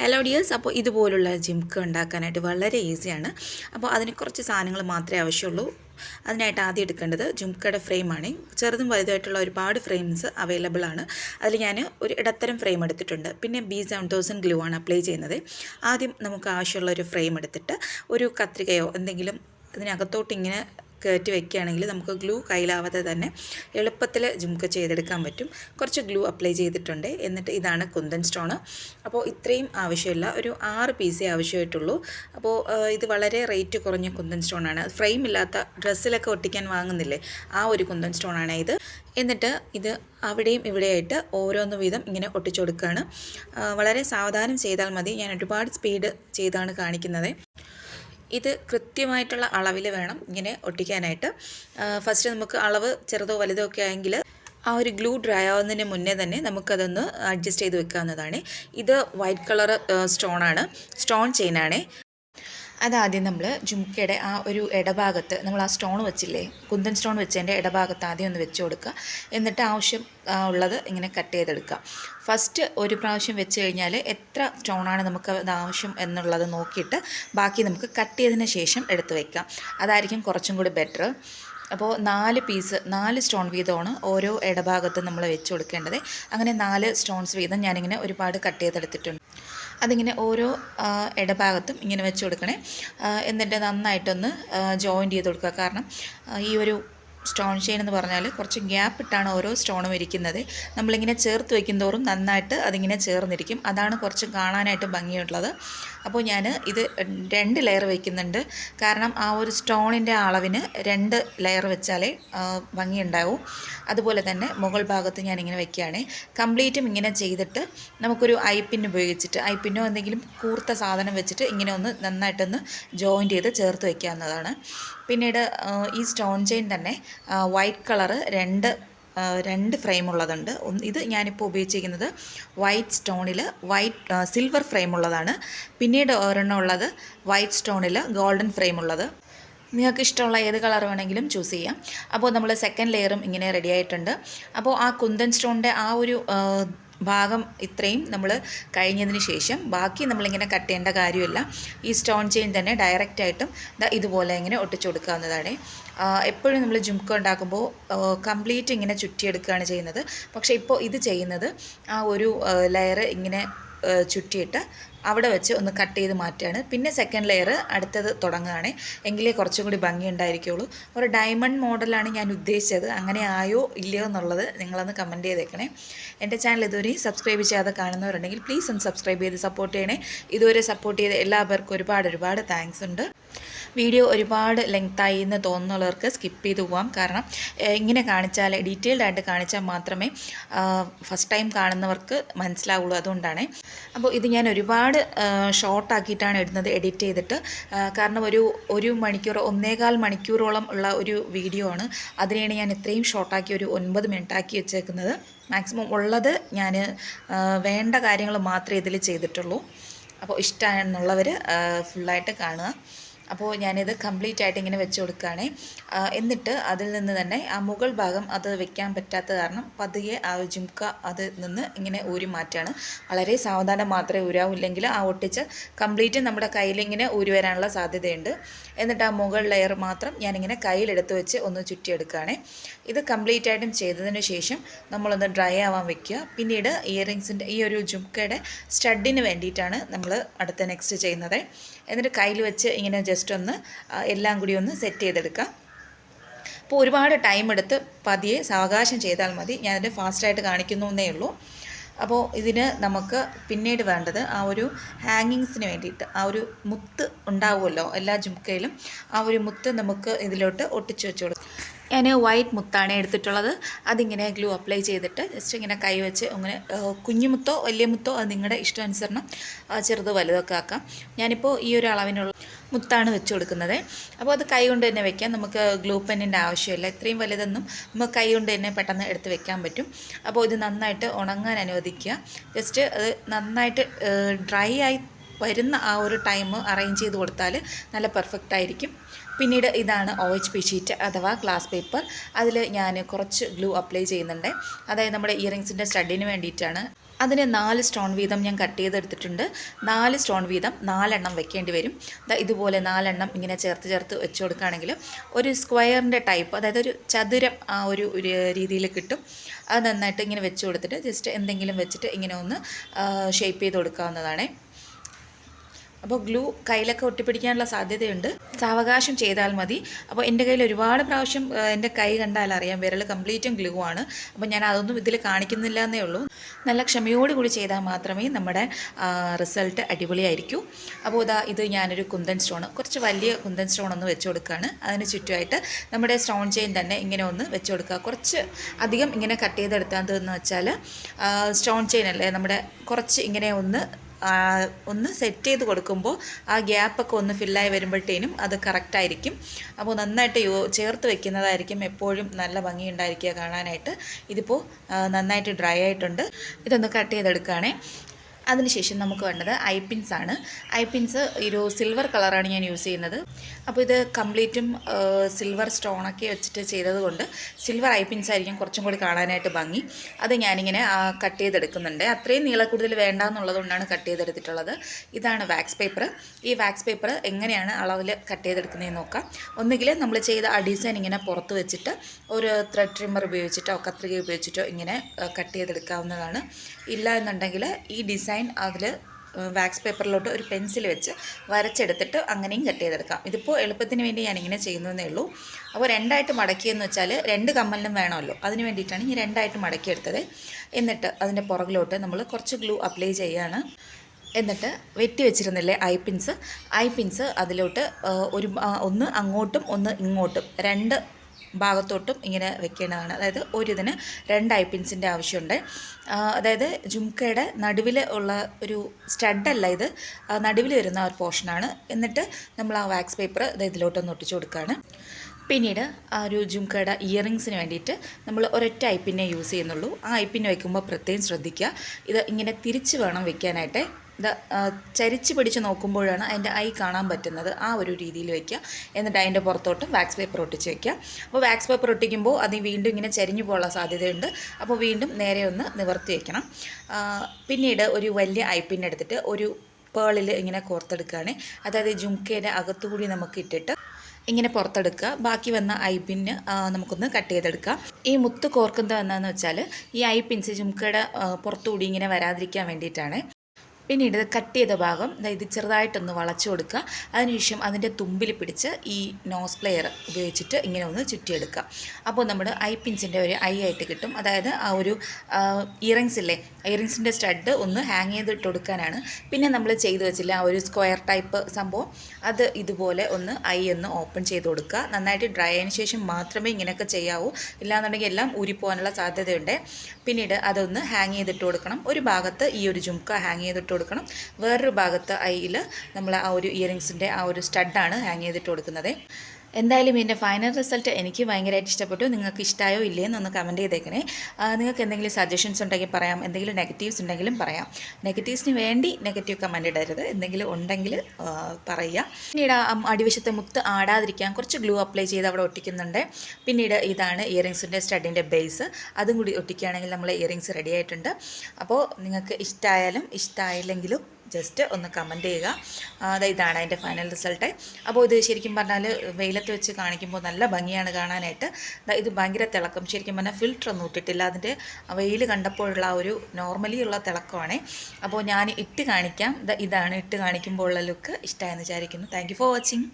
Hello dears അപ്പോൾ ഇതുപോലുള്ള ജിംക്ക് ഉണ്ടാക്കാനായിട്ട് വളരെ ഈസിയാണ് അപ്പോൾ അതിന് കുറച്ച് സാധനങ്ങൾ മാത്രമേ ആവശ്യമുള്ളൂ. അതിനായിട്ട് ആദ്യം എടുക്കേണ്ടത് ജുംക്കയുടെ ഫ്രെയിമാണ് ചെറുതും വലുതായിട്ടുള്ള ഒരുപാട് ഫ്രെയിംസ് അവൈലബിൾ ആണ്. അതിൽ ഞാൻ ഒരു ഇടത്തരം ഫ്രെയിം എടുത്തിട്ടുണ്ട്. പിന്നെ ബി സെവൻ തൗസൻഡ് ഗ്ലൂ ആണ് അപ്ലൈ ചെയ്യുന്നത്. ആദ്യം നമുക്ക് ആവശ്യമുള്ള ഒരു ഫ്രെയിം എടുത്തിട്ട് ഒരു കത്രികയോ എന്തെങ്കിലും ഇതിനകത്തോട്ട് ഇങ്ങനെ കയറ്റി വെക്കുകയാണെങ്കിൽ നമുക്ക് ഗ്ലൂ കയ്യിലാവാതെ തന്നെ എളുപ്പത്തിൽ ജുംക്ക് ചെയ്തെടുക്കാൻ പറ്റും. കുറച്ച് ഗ്ലൂ അപ്ലൈ ചെയ്തിട്ടുണ്ട്. എന്നിട്ട് ഇതാണ് കുന്തൻ സ്റ്റോണ് അപ്പോൾ ഇത്രയും ആവശ്യമില്ല. ഒരു ആറ് പീസേ ആവശ്യമായിട്ടുള്ളൂ. അപ്പോൾ ഇത് വളരെ റേറ്റ് കുറഞ്ഞ കുന്തൻ സ്റ്റോണാണ് ഫ്രെയിം ഇല്ലാത്ത ഡ്രസ്സിലൊക്കെ ഒട്ടിക്കാൻ വാങ്ങുന്നില്ലേ? ആ ഒരു കുന്തൻ സ്റ്റോണാണ് ഇത്. എന്നിട്ട് ഇത് അവിടെയും ഇവിടെയായിട്ട് ഓരോന്ന് വീതം ഇങ്ങനെ ഒട്ടിച്ചു കൊടുക്കുകയാണ്. വളരെ സാവധാനം ചെയ്താൽ മതി. ഞാൻ ഒരുപാട് സ്പീഡ് ചെയ്താണ് കാണിക്കുന്നത്. ഇത് കൃത്യമായിട്ടുള്ള അളവിൽ വേണം ഇങ്ങനെ ഒട്ടിക്കാനായിട്ട്. ഫസ്റ്റ് നമുക്ക് അളവ് ചെറുതോ വലുതോ ഒക്കെ ആയെങ്കിൽ ആ ഒരു ഗ്ലൂ ഡ്രൈ ആവുന്നതിന് മുന്നേ തന്നെ നമുക്കതൊന്ന് അഡ്ജസ്റ്റ് ചെയ്ത് വെക്കാവുന്നതാണ്. ഇത് വൈറ്റ് കളർ സ്റ്റോണാണ് സ്റ്റോൺ ചെയിനാണേ അതാദ്യം നമ്മൾ ജുംക്കയുടെ ആ ഒരു ഇടഭാഗത്ത് നമ്മൾ ആ സ്റ്റോൺ വെച്ചില്ലേ കുന്തൻ സ്റ്റോൺ വെച്ചതിന്റെ ഇടഭാഗത്ത് ആദ്യം ഒന്ന് വെച്ച് കൊടുക്കുക. എന്നിട്ട് ആവശ്യം ഉള്ളത് ഇങ്ങനെ കട്ട് ചെയ്തെടുക്കുക. ഫസ്റ്റ് ഒരു പ്രാവശ്യം വെച്ച് കഴിഞ്ഞാൽ എത്ര സ്റ്റോണാണ് നമുക്ക് അത് ആവശ്യം എന്നുള്ളത് നോക്കിയിട്ട് ബാക്കി നമുക്ക് കട്ട് ചെയ്തതിന് ശേഷം എടുത്ത് വയ്ക്കാം അതായിരിക്കും കുറച്ചും കൂടി ബെറ്റർ അപ്പോൾ നാല് പീസ് നാല് സ്റ്റോൺ വീതമാണ് ഓരോ ഇടഭാഗത്തും നമ്മൾ വെച്ച് കൊടുക്കേണ്ടത്. അങ്ങനെ നാല് സ്റ്റോൺസ് വീതം ഞാനിങ്ങനെ ഒരുപാട് കട്ട് ചെയ്തെടുത്തിട്ടുണ്ട്. അതിങ്ങനെ ഓരോ ഇടഭാഗത്തും ഇങ്ങനെ വെച്ച് കൊടുക്കണേ. എന്നിട്ട് നന്നായിട്ടൊന്ന് ജോയിന്റ് ചെയ്ത് കൊടുക്കുക. കാരണം ഈ ഒരു സ്റ്റോൺ ചെയിൻ എന്ന് പറഞ്ഞാൽ കുറച്ച് ഗ്യാപ്പ് ഇട്ടാണ് ഓരോ സ്റ്റോണും ഇരിക്കുന്നത്. നമ്മളിങ്ങനെ ചേർത്ത് വയ്ക്കും തോറും നന്നായിട്ട് അതിങ്ങനെ ചേർന്നിരിക്കും. അതാണ് കുറച്ച് കാണാനായിട്ട് ഭംഗിയുള്ളത്. അപ്പോൾ ഞാൻ ഇത് രണ്ട് ലെയർ വയ്ക്കുന്നുണ്ട് കാരണം ആ ഒരു സ്റ്റോണിന്റെ അളവിന് രണ്ട് ലെയർ വെച്ചാലേ ഭംഗിയുണ്ടാവും. അതുപോലെ തന്നെ മുകൾ ഭാഗത്ത് ഞാനിങ്ങനെ വെക്കുകയാണ്. കംപ്ലീറ്റും ഇങ്ങനെ ചെയ്തിട്ട് നമുക്കൊരു ഐപ്പിൻ ഉപയോഗിച്ചിട്ട് ഐപ്പിനോ എന്തെങ്കിലും കൂർത്ത സാധനം വെച്ചിട്ട് ഇങ്ങനെ ഒന്ന് നന്നായിട്ടൊന്ന് ജോയിന്റ് ചെയ്ത് ചേർത്ത് വയ്ക്കാവുന്നതാണ് പിന്നീട് ഈ സ്റ്റോൺ ചെയിൻ തന്നെ വൈറ്റ് കളറ് രണ്ട് രണ്ട് ഫ്രെയിം ഉള്ളതുണ്ട്. ഇത് ഞാനിപ്പോൾ ഉപയോഗിച്ചിരിക്കുന്നത് വൈറ്റ് സ്റ്റോണിൽ വൈറ്റ് സിൽവർ ഫ്രെയിം ഉള്ളതാണ്. പിന്നീട് ഒരെണ്ണം ഉള്ളത് വൈറ്റ് സ്റ്റോണിൽ ഗോൾഡൻ ഫ്രെയിം ഉള്ളത്. നിങ്ങൾക്ക് ഇഷ്ടമുള്ള ഏത് കളർ വേണമെങ്കിലും ചൂസ് ചെയ്യാം. അപ്പോൾ നമ്മൾ സെക്കൻഡ് ലെയറും ഇങ്ങനെ റെഡി ആയിട്ടുണ്ട്. അപ്പോൾ ആ കുന്തൻ സ്റ്റോണിന്റെ ആ ഒരു ഭാഗം ഇത്രയും നമ്മൾ കഴിഞ്ഞതിന് ശേഷം ബാക്കി നമ്മളിങ്ങനെ കട്ട് ചെയ്യേണ്ട കാര്യമില്ല. ഈ സ്റ്റോൺ ചെയിൻ തന്നെ ഡയറക്റ്റായിട്ടും ഇതുപോലെ ഇങ്ങനെ ഒട്ടിച്ചു കൊടുക്കാവുന്നതാണ്. എപ്പോഴും നമ്മൾ ജുംക്ക ഉണ്ടാക്കുമ്പോൾ കംപ്ലീറ്റ് ഇങ്ങനെ ചുറ്റിയെടുക്കുകയാണ് ചെയ്യുന്നത്. പക്ഷേ ഇപ്പോൾ ഇത് ചെയ്യുന്നത് ആ ഒരു ലെയർ ഇങ്ങനെ ചുറ്റിയിട്ട് അവിടെ വെച്ച് ഒന്ന് കട്ട് ചെയ്ത് മാറ്റുകയാണ്. പിന്നെ സെക്കൻഡ് ലെയർ അടുത്തത് തുടങ്ങുകയാണ്. എങ്കിലേ കുറച്ചും കൂടി ഭംഗി ഉണ്ടായിരിക്കുള്ളൂ. ഒരു ഡയമണ്ട് മോഡലാണ് ഞാൻ ഉദ്ദേശിച്ചത്. അങ്ങനെ ആയോ ഇല്ലയോ എന്നുള്ളത് നിങ്ങളൊന്ന് കമന്റ് ചെയ്തേക്കണേ. എന്റെ ചാനൽ ഇതുവരെ സബ്സ്ക്രൈബ് ചെയ്യാതെ കാണുന്നവരുണ്ടെങ്കിൽ പ്ലീസ് ഒന്ന് സബ്സ്ക്രൈബ് ചെയ്ത് സപ്പോർട്ട് ചെയ്യണേ. ഇതുവരെ സപ്പോർട്ട് ചെയ്ത എല്ലാവർക്കും ഒരുപാട് ഒരുപാട് താങ്ക്സ് ഉണ്ട്. വീഡിയോ ഒരുപാട് ലെങ്തായി എന്ന് തോന്നുന്നവർക്ക് സ്കിപ്പ് ചെയ്ത് പോവാം. കാരണം ഇങ്ങനെ കാണിച്ചാൽ ഡീറ്റെയിൽഡ് ആയിട്ട് കാണിച്ചാൽ മാത്രമേ ഫസ്റ്റ് ടൈം കാണുന്നവർക്ക് മനസ്സിലാവുള്ളൂ അതുകൊണ്ടാണ്. അപ്പോൾ ഇത് ഞാൻ ഒരുപാട് ഷോർട്ടാക്കിയിട്ടാണ് ഇടുന്നത് എഡിറ്റ് ചെയ്തിട്ട്. കാരണം ഒരു ഒരു മണിക്കൂർ ഒന്നേകാൽ മണിക്കൂറോളം ഉള്ള ഒരു വീഡിയോ ആണ്. അതിനെയാണ് ഞാൻ ഇത്രയും ഷോർട്ടാക്കി ഒരു ഒൻപത് മിനിറ്റ് ആക്കി വെച്ചേക്കുന്നത്. മാക്സിമം ഉള്ളത് ഞാൻ വേണ്ട കാര്യങ്ങൾ മാത്രമേ ഇതിൽ ചെയ്തിട്ടുള്ളൂ. അപ്പോൾ ഇഷ്ടമാണെന്നുള്ളവർ ഫുള്ളായിട്ട് കാണുക. അപ്പോൾ ഞാനിത് കംപ്ലീറ്റ് ആയിട്ട് ഇങ്ങനെ വെച്ച് കൊടുക്കുകയാണ്. എന്നിട്ട് അതിൽ നിന്ന് തന്നെ ആ മുകൾ ഭാഗം അത് വെക്കാൻ പറ്റാത്ത കാരണം പതിയെ ആ ജുംക്ക അതിൽ നിന്ന് ഇങ്ങനെ ഊരി മാറ്റാണ് വളരെ സാവധാനം മാത്രമേ ഊരാവില്ലെങ്കിൽ ആ ഒട്ടിച്ച് കംപ്ലീറ്റ് നമ്മുടെ കയ്യിലിങ്ങനെ ഊരി വരാനുള്ള സാധ്യതയുണ്ട്. എന്നിട്ട് ആ മുകൾ ലെയർ മാത്രം ഞാനിങ്ങനെ കയ്യിലെടുത്ത് വെച്ച് ഒന്ന് ചുറ്റിയെടുക്കുകയാണ്. ഇത് കംപ്ലീറ്റ് ആയിട്ടും ചെയ്തതിന് ശേഷം നമ്മളൊന്ന് ഡ്രൈ ആവാൻ വെക്കുക. പിന്നീട് ഇയറിങ്സിന്റെ ഈ ഒരു ജുംക്കയുടെ സ്റ്റഡിന് വേണ്ടിയിട്ടാണ് നമ്മൾ അടുത്ത നെക്സ്റ്റ് ചെയ്യുന്നത്. എന്നിട്ട് കയ്യിൽ വെച്ച് ഇങ്ങനെ ഒന്ന് എല്ലാം കൂടി ഒന്ന് സെറ്റ് ചെയ്തെടുക്കാം. അപ്പോൾ ഒരുപാട് ടൈം എടുത്ത് പതിയെ സാവകാശം ചെയ്താൽ മതി. ഞാനതിന്റെ ഫാസ്റ്റായിട്ട് കാണിക്കുന്നു എന്നേ ഉള്ളൂ. അപ്പോൾ ഇതിന് നമുക്ക് പിന്നീട് വേണ്ടത് ആ ഒരു ഹാങ്ങിങ്സിന് വേണ്ടിയിട്ട് ആ ഒരു മുത്ത് ഉണ്ടാവുമല്ലോ എല്ലാ ജുംക്കയിലും ആ ഒരു മുത്ത് നമുക്ക് ഇതിലോട്ട് ഒട്ടിച്ചു വെച്ചു കൊടുക്കും. ഞാൻ വൈറ്റ് മുത്താണ് എടുത്തിട്ടുള്ളത്. അതിങ്ങനെ ഗ്ലൂ അപ്ലൈ ചെയ്തിട്ട് ജസ്റ്റ് ഇങ്ങനെ കൈ വെച്ച് ഇങ്ങനെ ആ, കുഞ്ഞു മുത്തോ വലിയ മുത്തോ അത് നിങ്ങളുടെ ഇഷ്ടാനുസരണം ചെറുതോ വലുതൊക്കെ ആക്കാം. ഞാനിപ്പോൾ ഈ ഒരു അളവിനുള്ള മുത്താണ് വെച്ച് കൊടുക്കുന്നത്. അപ്പോൾ അത് കൈ കൊണ്ട് തന്നെ വെക്കാം. നമുക്ക് ഗ്ലൂ പെന്നിന്റെ ആവശ്യമില്ല. ഇത്രയും വലുതൊന്നും നമുക്ക് കൈ കൊണ്ട് തന്നെ പെട്ടെന്ന് എടുത്ത് വെക്കാൻ പറ്റും. അപ്പോൾ ഇത് നന്നായിട്ട് ഉണങ്ങാൻ അനുവദിക്കുക. ജസ്റ്റ് അത് നന്നായിട്ട് ഡ്രൈ ആയി വരുന്ന ആ ഒരു ടൈം അറേഞ്ച് ചെയ്ത് കൊടുത്താൽ നല്ല പെർഫെക്റ്റ് ആയിരിക്കും. പിന്നീട് ഇതാണ് ഒ എച്ച് പി ഷീറ്റ് അഥവാ ഗ്ലാസ് പേപ്പർ അതിൽ ഞാൻ കുറച്ച് ഗ്ലൂ അപ്ലൈ ചെയ്യുന്നുണ്ട്. അതായത് നമ്മുടെ ഇയറിങ്സിന്റെ സ്റ്റഡിന് വേണ്ടിയിട്ടാണ്. അതിന് നാല് സ്റ്റോൺ വീതം ഞാൻ കട്ട് ചെയ്തെടുത്തിട്ടുണ്ട്. നാല് സ്റ്റോൺ വീതം നാലെണ്ണം വെക്കേണ്ടി വരും. ഇതുപോലെ നാലെണ്ണം ഇങ്ങനെ ചേർത്ത് ചേർത്ത് വെച്ച് കൊടുക്കുകയാണെങ്കിൽ ഒരു സ്ക്വയറിന്റെ ടൈപ്പ് അതായത് ഒരു ചതുരം ആ ഒരു രീതിയിൽ കിട്ടും. അത് നന്നായിട്ട് ഇങ്ങനെ വെച്ച് കൊടുത്തിട്ട് ജസ്റ്റ് എന്തെങ്കിലും വെച്ചിട്ട് ഇങ്ങനെ ഒന്ന് ഷേപ്പ് ചെയ്ത് കൊടുക്കാവുന്നതാണ്. അപ്പോൾ ഗ്ലൂ കയ്യിലൊക്കെ ഒട്ടിപ്പിടിക്കാനുള്ള സാധ്യതയുണ്ട്. സാവകാശം ചെയ്താൽ മതി. അപ്പോൾ എന്റെ കയ്യിൽ ഒരുപാട് പ്രാവശ്യം എന്റെ കൈ കണ്ടാൽ അറിയാം വിരൽ കംപ്ലീറ്റും ഗ്ലൂ ആണ്. അപ്പോൾ ഞാൻ അതൊന്നും ഇതിൽ കാണിക്കുന്നില്ല എന്നേ ഉള്ളൂ. നല്ല ക്ഷമയോടുകൂടി ചെയ്താൽ മാത്രമേ നമ്മുടെ റിസൾട്ട് അടിപൊളിയായിരിക്കൂ. അപ്പോൾ ഇതാ ഇത് ഞാനൊരു കുന്തൻ സ്റ്റോൺ കുറച്ച് വലിയ കുന്തൻ സ്റ്റോൺ ഒന്ന് വെച്ച് കൊടുക്കുകയാണ് അതിന് ചുറ്റുമായിട്ട് നമ്മുടെ സ്റ്റോൺ ചെയിൻ തന്നെ ഇങ്ങനെ ഒന്ന് വെച്ച് കൊടുക്കുക. കുറച്ച് അധികം ഇങ്ങനെ കട്ട് ചെയ്തെടുത്താന്ന് വെച്ചാൽ സ്റ്റോൺ ചെയിൻ അല്ലേ നമ്മുടെ കുറച്ച് ഇങ്ങനെ ഒന്ന് ഒന്ന് സെറ്റ് ചെയ്ത് കൊടുക്കുമ്പോൾ ആ ഗ്യാപ്പൊക്കെ ഒന്ന് ഫില്ലായി വരുമ്പോഴത്തേനും അത് കറക്റ്റായിരിക്കും അപ്പോൾ നന്നായിട്ട് യോ ചേർത്ത് വെക്കുന്നതായിരിക്കും എപ്പോഴും നല്ല ഭംഗി ഉണ്ടായിരിക്കുക കാണാനായിട്ട് ഇതിപ്പോൾ നന്നായിട്ട് ഡ്രൈ ആയിട്ടുണ്ട്. ഇതൊന്ന് കട്ട് ചെയ്തെടുക്കുകയാണേ. അതിനുശേഷം നമുക്ക് വേണ്ടത് ഐ പിൻസ് ആണ്. ഐ പിൻസ് ഒരു സിൽവർ കളറാണ് ഞാൻ യൂസ് ചെയ്യുന്നത്. അപ്പോൾ ഇത് കംപ്ലീറ്റും സിൽവർ സ്റ്റോണൊക്കെ വെച്ചിട്ട് ചെയ്തതുകൊണ്ട് സിൽവർ ഐ പിൻസ് ആയിരിക്കും കുറച്ചും കൂടി കാണാനായിട്ട് ഭംഗി. അത് ഞാനിങ്ങനെ കട്ട് ചെയ്തെടുക്കുന്നുണ്ട്. അത്രയും നീളക്കൂടുതൽ വേണ്ട എന്നുള്ളതുകൊണ്ടാണ് കട്ട് ചെയ്തെടുത്തിട്ടുള്ളത്. ഇതാണ് വാക്സ് പേപ്പർ ഈ വാക്സ് പേപ്പർ എങ്ങനെയാണ് അളവിൽ കട്ട് ചെയ്തെടുക്കുന്നതെന്ന് നോക്കാം. ഒന്നുകിൽ നമ്മൾ ചെയ്ത ആ ഡിസൈൻ ഇങ്ങനെ പുറത്ത് വെച്ചിട്ട് ഒരു ത്രെഡ് ട്രിമ്മർ ഉപയോഗിച്ചിട്ടോ കത്രിക ഉപയോഗിച്ചിട്ടോ ഇങ്ങനെ കട്ട് ചെയ്തെടുക്കാവുന്നതാണ്. ഇല്ല എന്നുണ്ടെങ്കിൽ ഈ ഡിസൈൻ അതിൽ വാക്സ് പേപ്പറിലോട്ട് ഒരു പെൻസിൽ വെച്ച് വരച്ചെടുത്തിട്ട് അങ്ങനെയും കട്ട് ചെയ്തെടുക്കാം. ഇതിപ്പോൾ എളുപ്പത്തിന് വേണ്ടി ഞാൻ ഇങ്ങനെ ചെയ്യുന്നതേ ഉള്ളൂ. അപ്പോൾ രണ്ടായിട്ട് മടക്കിയെന്ന് വെച്ചാൽ രണ്ട് കമ്മലിനും വേണമല്ലോ. അതിന് വേണ്ടിയിട്ടാണ് ഈ രണ്ടായിട്ട് മടക്കിയെടുത്തത്. എന്നിട്ട് അതിന്റെ പുറകിലോട്ട് നമ്മൾ കുറച്ച് ഗ്ലൂ അപ്ലൈ ചെയ്യുകയാണ്. എന്നിട്ട് വെട്ടി വെച്ചിരുന്നില്ലേ ഐ പിൻസ്? ഐ പിൻസ് അതിലോട്ട് ഒരു ഒന്ന് അങ്ങോട്ടും ഒന്ന് ഇങ്ങോട്ടും രണ്ട് ഭാഗത്തോട്ടും ഇങ്ങനെ വെക്കേണ്ടതാണ്. അതായത് ഒരു ഇതിന് രണ്ട് ഐ പിൻസിന്റെ ആവശ്യമുണ്ട്. അതായത് ജുംക്കയുടെ നടുവിൽ ഉള്ള ഒരു സ്റ്റഡല്ല ഇത്. നടുവിൽ വരുന്ന ഒരു പോർഷനാണ്. എന്നിട്ട് നമ്മൾ ആ വാക്സ് പേപ്പർ ഇത് ഇതിലോട്ടൊന്ന് ഒട്ടിച്ചു കൊടുക്കുകയാണ് പിന്നീട് ആ ഒരു ജുംക്കയുടെ ഇയറിങ്സിന് വേണ്ടിയിട്ട് നമ്മൾ ഒരൊറ്റ ഐപ്പിനെ യൂസ് ചെയ്യുന്നുള്ളൂ. ആ ഐപ്പിനെ വയ്ക്കുമ്പോൾ പ്രത്യേകം ശ്രദ്ധിക്കുക. ഇത് ഇങ്ങനെ തിരിച്ച് വേണം വെക്കാനായിട്ട്. ചരിച്ച് പിടിച്ച് നോക്കുമ്പോഴാണ് അതിന്റെ ഐ കാണാൻ പറ്റുന്നത്. ആ ഒരു രീതിയിൽ വയ്ക്കുക. എന്നിട്ട് അതിന്റെ പുറത്തോട്ട് വാക്സ് പേപ്പർ ഒട്ടിച്ച് വയ്ക്കുക. അപ്പോൾ വാക്സ് പേപ്പർ ഒട്ടിക്കുമ്പോൾ അത് വീണ്ടും ഇങ്ങനെ ചരിഞ്ഞു പോകാനുള്ള സാധ്യതയുണ്ട്. അപ്പോൾ വീണ്ടും നേരെ ഒന്ന് നിവർത്തി വയ്ക്കണം പിന്നീട് ഒരു വലിയ ഐ പിൻ എടുത്തിട്ട് ഒരു പേളിൽ ഇങ്ങനെ കോർത്തെടുക്കുകയാണ്. അതായത് ജുംക്കയുടെ അകത്തുകൂടി നമുക്ക് ഇട്ടിട്ട് ഇങ്ങനെ പുറത്തെടുക്കുക. ബാക്കി വന്ന ഐ പിന് നമുക്കൊന്ന് കട്ട് ചെയ്തെടുക്കാം. ഈ മുത്ത് കോർക്കുന്നത് എന്താണെന്ന് വെച്ചാൽ ഈ ഐ പിൻസ് ജുംക്കയുടെ പുറത്തുകൂടി ഇങ്ങനെ വരാതിരിക്കാൻ വേണ്ടിയിട്ടാണ്. പിന്നീട് കട്ട് ചെയ്ത ഭാഗം ഇത് ചെറുതായിട്ടൊന്ന് വളച്ചു കൊടുക്കുക. അതിനുശേഷം അതിന്റെ തുമ്പിൽ പിടിച്ച് ഈ നോസ് പ്ലെയർ ഉപയോഗിച്ചിട്ട് ഇങ്ങനെ ഒന്ന് ചുറ്റിയെടുക്കുക. അപ്പോൾ നമ്മൾ ഐ പിൻസിന്റെ ഒരു ഐ ആയിട്ട് കിട്ടും. അതായത് ആ ഒരു ഇയറിങ്സ് ഇല്ലേ ഇയറിങ്സിന്റെ സ്റ്റഡ് ഒന്ന് ഹാങ് ചെയ്തിട്ട് കൊടുക്കാനാണ്. പിന്നെ നമ്മൾ ചെയ്തു വെച്ചില്ല ആ ഒരു സ്ക്വയർ ടൈപ്പ് സംഭവം. അത് ഇതുപോലെ ഒന്ന് ഐ ഒന്ന് ഓപ്പൺ ചെയ്ത് കൊടുക്കുക. നന്നായിട്ട് ഡ്രൈ ആയതിനു ശേഷം മാത്രമേ ഇങ്ങനെയൊക്കെ ചെയ്യാവൂ. ഇല്ലാന്നുണ്ടെങ്കിൽ എല്ലാം ഊരിപ്പോകാനുള്ള സാധ്യതയുണ്ട്. പിന്നീട് അതൊന്ന് ഹാങ് ചെയ്തിട്ട് കൊടുക്കണം. ഒരു ഭാഗത്ത് ഈ ഒരു ജുംക്ക ഹാങ് ചെയ്തിട്ട് കൊടുക്കണം. വേറൊരു ഭാഗത്ത് ഐയിൽ നമ്മൾ ആ ഒരു ഇയറിങ്സിന്റെ ആ ഒരു സ്റ്റഡാണ് ഹാങ് ചെയ്തിട്ട് കൊടുക്കുന്നത്. എന്തായാലും ഇതിന്റെ ഫൈനൽ റിസൾട്ട് എനിക്ക് ഭയങ്കരമായിട്ട് ഇഷ്ടപ്പെട്ടു. നിങ്ങൾക്ക് ഇഷ്ടമായോ ഇല്ലേ എന്നൊന്ന് കമന്റ് ചെയ്തേക്കണേ. നിങ്ങൾക്ക് എന്തെങ്കിലും സജഷൻസ് ഉണ്ടെങ്കിൽ പറയാം. എന്തെങ്കിലും നെഗറ്റീവ്സ് ഉണ്ടെങ്കിലും പറയാം. നെഗറ്റീവ്സിന് വേണ്ടി നെഗറ്റീവ് കമന്റ് ഇടരുത്. എന്തെങ്കിലും ഉണ്ടെങ്കിൽ പറയുക. പിന്നീട് അടിവശത്തെ മുത്ത് ആടാതിരിക്കാൻ കുറച്ച് ഗ്ലൂ അപ്ലൈ ചെയ്ത് അവിടെ ഒട്ടിക്കുന്നുണ്ട്. പിന്നീട് ഇതാണ് ഇയറിങ്സിന്റെ സ്റ്റഡിന്റെ ബേസ് അതും കൂടി ഒട്ടിക്കുകയാണെങ്കിൽ നമ്മൾ ഇയറിങ്സ് റെഡി ആയിട്ടുണ്ട്. അപ്പോൾ നിങ്ങൾക്ക് ഇഷ്ടമായാലും ഇഷ്ടമായില്ലെങ്കിലും ജസ്റ്റ് ഒന്ന് കമന്റ് ചെയ്യുക. അത് ഇതാണ് അതിന്റെ ഫൈനൽ റിസൾട്ട് അപ്പോൾ ഇത് ശരിക്കും പറഞ്ഞാൽ വെയിലത്ത് വെച്ച് കാണിക്കുമ്പോൾ നല്ല ഭംഗിയാണ് കാണാനായിട്ട്. ഇത് ഭയങ്കര തിളക്കം. ശരിക്കും പറഞ്ഞാൽ ഫിൽറ്റർ ഒന്നും ഇട്ടിട്ടില്ല. അതിന്റെ വെയിൽ കണ്ടപ്പോഴുള്ള ഒരു നോർമലി ഉള്ള തിളക്കമാണ്. അപ്പോൾ ഞാൻ ഇട്ട് കാണിക്കാം. ഇതാണ് ഇട്ട് കാണിക്കുമ്പോൾ ഉള്ള ലുക്ക് ഇഷ്ടമായെന്ന് വിചാരിക്കുന്നു താങ്ക് ഫോർ വാച്ചിങ്